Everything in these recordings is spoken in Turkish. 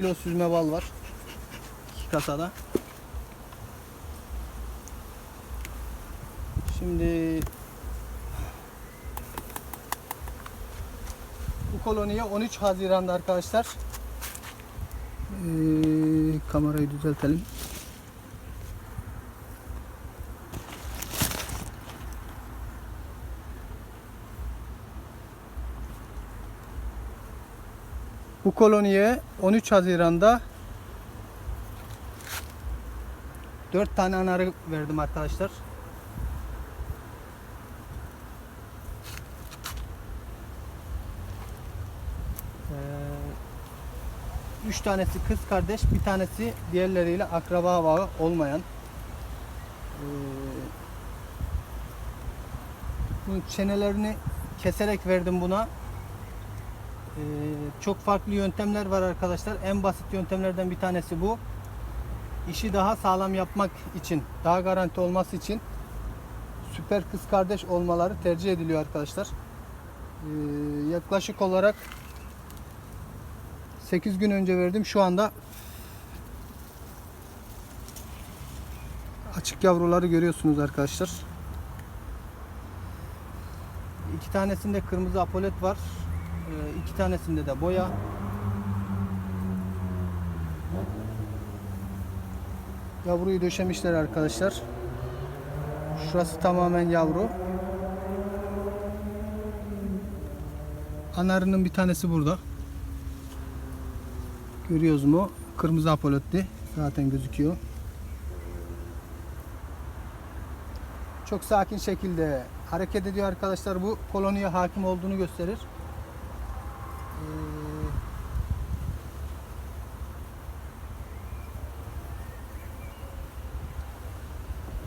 kilo süzme bal var. İki kasada. Şimdi bu koloniye 13 Haziran'da arkadaşlar ee, kamerayı düzeltelim. Bu koloniye 13 Haziran'da 4 tane anarı verdim arkadaşlar. Ee, üç tanesi kız kardeş, bir tanesi diğerleriyle akraba bağı olmayan. Ee, bunun çenelerini keserek verdim buna. Ee, çok farklı yöntemler var arkadaşlar. En basit yöntemlerden bir tanesi bu. İşi daha sağlam yapmak için, daha garanti olması için süper kız kardeş olmaları tercih ediliyor arkadaşlar. Ee, yaklaşık olarak 8 gün önce verdim. Şu anda açık yavruları görüyorsunuz arkadaşlar. İki tanesinde kırmızı apolet var. Ee, iki tanesinde de boya. Yavruyu döşemişler arkadaşlar. Şurası tamamen yavru. Anarının bir tanesi burada. Görüyoruz mu? Kırmızı apoletli. Zaten gözüküyor. Çok sakin şekilde hareket ediyor arkadaşlar. Bu koloniye hakim olduğunu gösterir. Ee,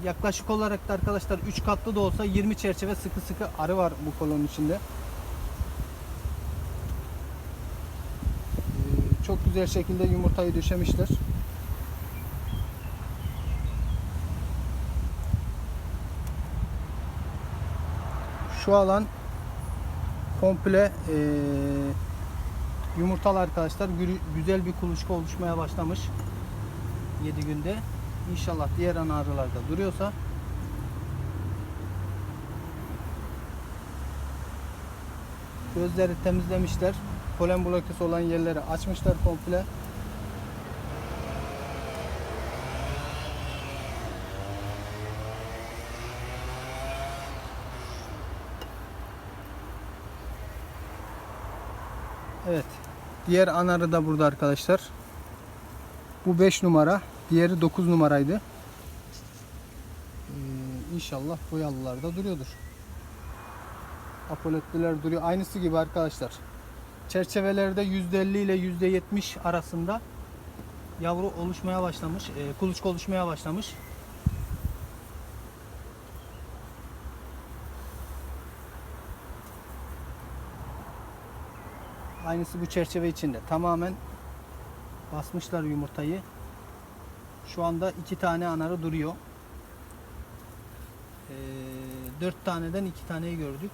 Yaklaşık olarak da arkadaşlar 3 katlı da olsa 20 çerçeve sıkı sıkı arı var bu kolonun içinde. Ee, Çok güzel şekilde yumurtayı döşemişler. Şu alan komple eee yumurtalı arkadaşlar Gü- güzel bir kuluçka oluşmaya başlamış 7 günde. İnşallah diğer ana arılarda duruyorsa gözleri temizlemişler. Polen blokesi olan yerleri açmışlar komple. Evet. Diğer anarı da burada arkadaşlar. Bu 5 numara. Diğeri 9 numaraydı. Ee, inşallah boyalılar da duruyordur. Apoletliler duruyor. Aynısı gibi arkadaşlar. Çerçevelerde %50 ile %70 arasında yavru oluşmaya başlamış. E, kuluçka oluşmaya başlamış. Aynısı bu çerçeve içinde. Tamamen basmışlar yumurtayı. Şu anda iki tane anarı duruyor. Ee, dört taneden iki taneyi gördük.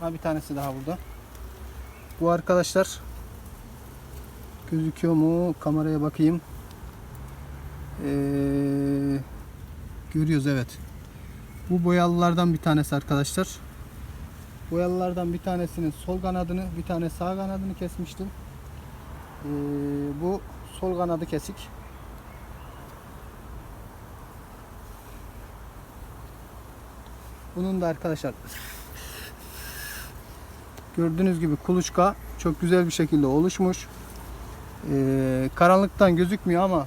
Ha bir tanesi daha burada. Bu arkadaşlar gözüküyor mu? Kameraya bakayım. Ee, görüyoruz evet. Bu boyalılardan bir tanesi arkadaşlar. Boyalılardan bir tanesinin sol kanadını, bir tane sağ kanadını kesmiştim. Ee, bu sol kanadı kesik. Bunun da arkadaşlar gördüğünüz gibi kuluçka çok güzel bir şekilde oluşmuş. Ee, karanlıktan gözükmüyor ama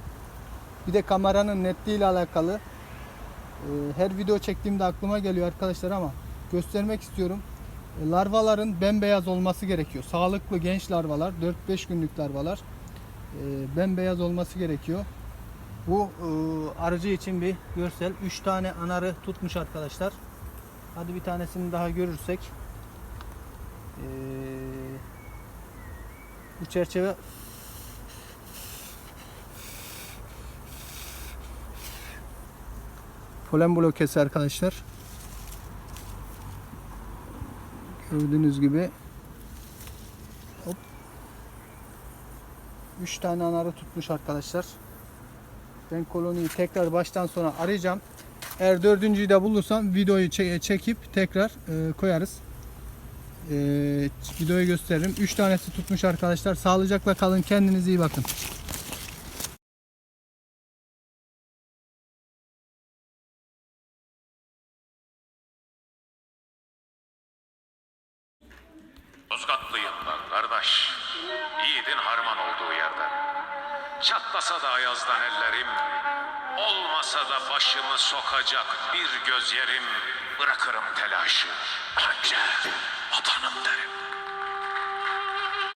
bir de kameranın netliği ile alakalı. Ee, her video çektiğimde aklıma geliyor arkadaşlar ama göstermek istiyorum. E, Larvaların bembeyaz olması gerekiyor. Sağlıklı genç larvalar, 4-5 günlük larvalar e, bembeyaz olması gerekiyor. Bu e, arıcı için bir görsel. 3 tane anarı tutmuş arkadaşlar. Hadi bir tanesini daha görürsek. Bu çerçeve polen blokesi arkadaşlar. Gördüğünüz gibi 3 tane anarı tutmuş arkadaşlar. Ben koloniyi tekrar baştan sona arayacağım. Eğer dördüncüyü de bulursam videoyu çe- çekip tekrar e, koyarız. E, videoyu gösteririm. 3 tanesi tutmuş arkadaşlar. Sağlıcakla kalın. Kendinize iyi bakın. Yozgatlıyım ben kardeş. Yiğidin harman olduğu yerden. Çatlasa da ayazdan ellerim. Olmasa da başımı sokacak bir göz yerim. Bırakırım telaşı. Önce vatanım derim.